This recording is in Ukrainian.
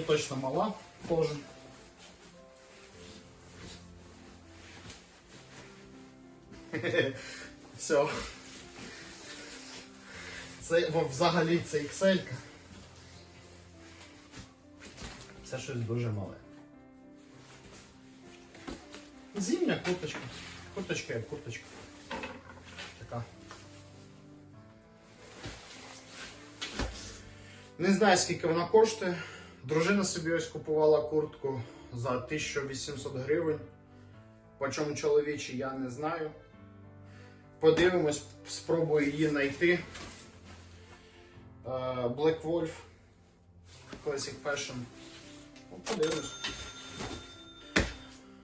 точно мала кожа. Все. Це взагалі це XL. -ка. Це щось дуже мале. Зимня курточка. Курточка як курточка. Така. Не знаю, скільки вона коштує. Дружина собі ось купувала куртку за 1800 гривень. По чому чоловічі, я не знаю. Подивимось, спробую її знайти. Е, Black Wolf Classic Fashion. Ну, Подивимось.